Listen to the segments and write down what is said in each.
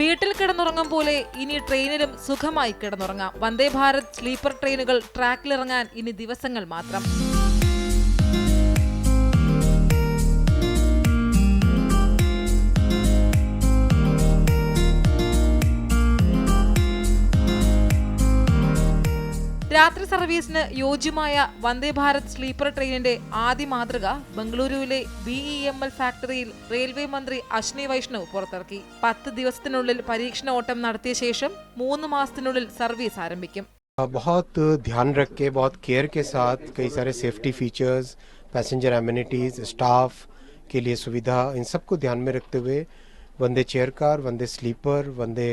വീട്ടിൽ കിടന്നുറങ്ങും പോലെ ഇനി ട്രെയിനിലും സുഖമായി കിടന്നുറങ്ങാം. വന്ദേ ഭാരത് സ്ലീപ്പർ ട്രെയിനുകൾ ട്രാക്കിലിറങ്ങാൻ ഇനി ദിവസങ്ങൾ മാത്രം. രാത്രി സർവീസിന് യോജ്യമായ വന്ദേ ഭാരത് സ്ലീപ്പർ ട്രെയിനിന്റെ ആദ്യ മാതൃക ബംഗളൂരുവിലെ ബി ഇ എം എൽ ഫാക്ടറിയിൽ റെയിൽവേ മന്ത്രി അശ്വിനി വൈഷ്ണവ് പുറത്തിറക്കി പത്ത് ദിവസത്തിനുള്ളിൽ പരീക്ഷണ ഓട്ടം നടത്തിയ ശേഷം മൂന്ന് മാസത്തിനുള്ളിൽ സർവീസ് ആരംഭിക്കും बहुत ध्यान रख के बहुत केयर के साथ कई सारे safety features passenger amenities staff के लिए सुविधा इन सबको ध्यान में रखते हुए Vande chair car Vande sleeper Vande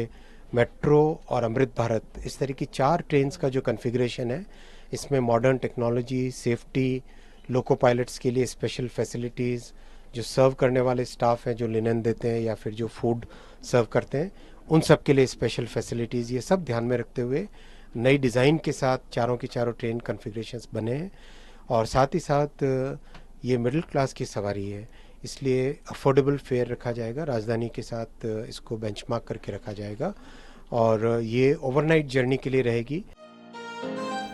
metro और अमृत भारत, इस तरह की चार ट्रेन्स का जो कन्फिग्रेशन है, इसमें modern technology safety loco pilots के लिए स्पेशल फैसिलिटीज़ जो सर्व करने वाले स्टाफ हैं, जो लिनन देते हैं या फिर जो फ़ूड सर्व करते हैं, उन सब के लिए स्पेशल फैसिलिटीज़ ये सब ध्यान में रखते हुए नई डिज़ाइन के साथ चारों की चारों ट्रेन कन्फिग्रेशंस बने हैं। और साथ ही साथ, ये मिडिल क्लास की सवारी है। इसलिए अफोर्डेबल फेयर रखा जाएगा राजधानी के साथ अ, इसको बेंचमार्क करके रखा जाएगा और अ, ये ओवरनाइट जर्नी के लिए रहेगी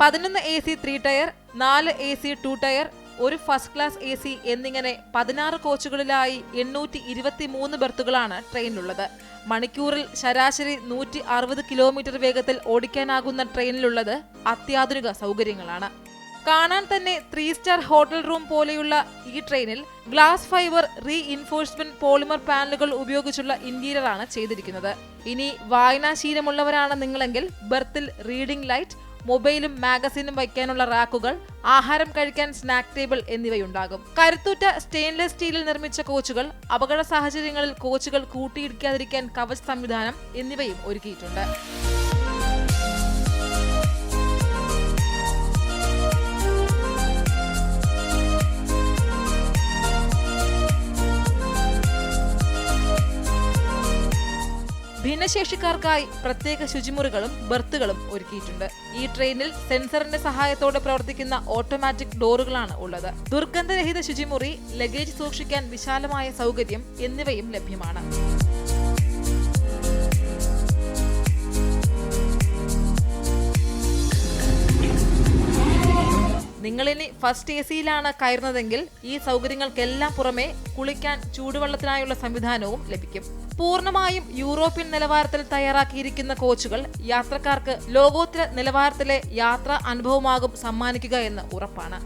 പതിനൊന്ന് എ സി ത്രീ ടയർ നാല് എ സി ടു ടയർ ഒരു ഫസ്റ്റ് ക്ലാസ് എ സി എന്നിങ്ങനെ പതിനാറ് കോച്ചുകളിലായി എണ്ണൂറ്റി ഇരുപത്തി മൂന്ന് ബെർത്തുകളാണ് ട്രെയിനിലുള്ളത് മണിക്കൂറിൽ ശരാശരി നൂറ്റി അറുപത് കിലോമീറ്റർ വേഗത്തിൽ ഓടിക്കാനാകുന്ന ട്രെയിനിലുള്ളത് അത്യാധുനിക സൗകര്യങ്ങളാണ് കാണാൻ തന്നെ ത്രീ സ്റ്റാർ ഹോട്ടൽ റൂം പോലെയുള്ള ഈ ട്രെയിനിൽ glass fibre reinforcement polymer പാനലുകൾ ഉപയോഗിച്ചുള്ള ഇന്റീരിയർ ആണ് ചെയ്തിരിക്കുന്നത്. ഇനി വായനാശീലമുള്ളവരാണ് നിങ്ങളെങ്കിൽ ബർത്തിൽ റീഡിംഗ് ലൈറ്റ് മൊബൈലും മാഗസീനും വയ്ക്കാനുള്ള റാക്കുകൾ ആഹാരം കഴിക്കാൻ സ്നാക്ക് ടേബിൾ എന്നിവയുണ്ടാകും. കരുത്തുറ്റ സ്റ്റെയിൻലെസ് സ്റ്റീലിൽ നിർമ്മിച്ച കോച്ചുകൾ അപകട സാഹചര്യങ്ങളിൽ കോച്ചുകൾ കൂട്ടിയിടിക്കാതിരിക്കാൻ കവച് സംവിധാനം എന്നിവയും ഒരുക്കിയിട്ടുണ്ട്. ഭിന്നശേഷിക്കാർക്കായി പ്രത്യേക ശുചിമുറികളും ബർത്തുകളും ഒരുക്കിയിട്ടുണ്ട്. ഈ ട്രെയിനിൽ സെൻസറിന്റെ സഹായത്തോടെ പ്രവർത്തിക്കുന്ന ഓട്ടോമാറ്റിക് ഡോറുകളാണ് ഉള്ളത്. ദുർഗന്ധരഹിത ശുചിമുറി ലഗേജ് സൂക്ഷിക്കാൻ വിശാലമായ സൗകര്യം എന്നിവയും ലഭ്യമാണ്. നിങ്ങളിനി ഫസ്റ്റ് എ സിയിലാണ് കയറുന്നതെങ്കിൽ ഈ സൗകര്യങ്ങൾക്കെല്ലാം പുറമെ കുളിക്കാൻ ചൂടുവെള്ളത്തിനായുള്ള സംവിധാനവും ലഭിക്കും. പൂർണമായും യൂറോപ്യൻ നിലവാരത്തിൽ തയ്യാറാക്കിയിരിക്കുന്ന കോച്ചുകൾ യാത്രക്കാർക്ക് ലോകോത്തര നിലവാരത്തിലെ യാത്രാ അനുഭവമാകും സമ്മാനിക്കുക എന്ന് ഉറപ്പാണ്.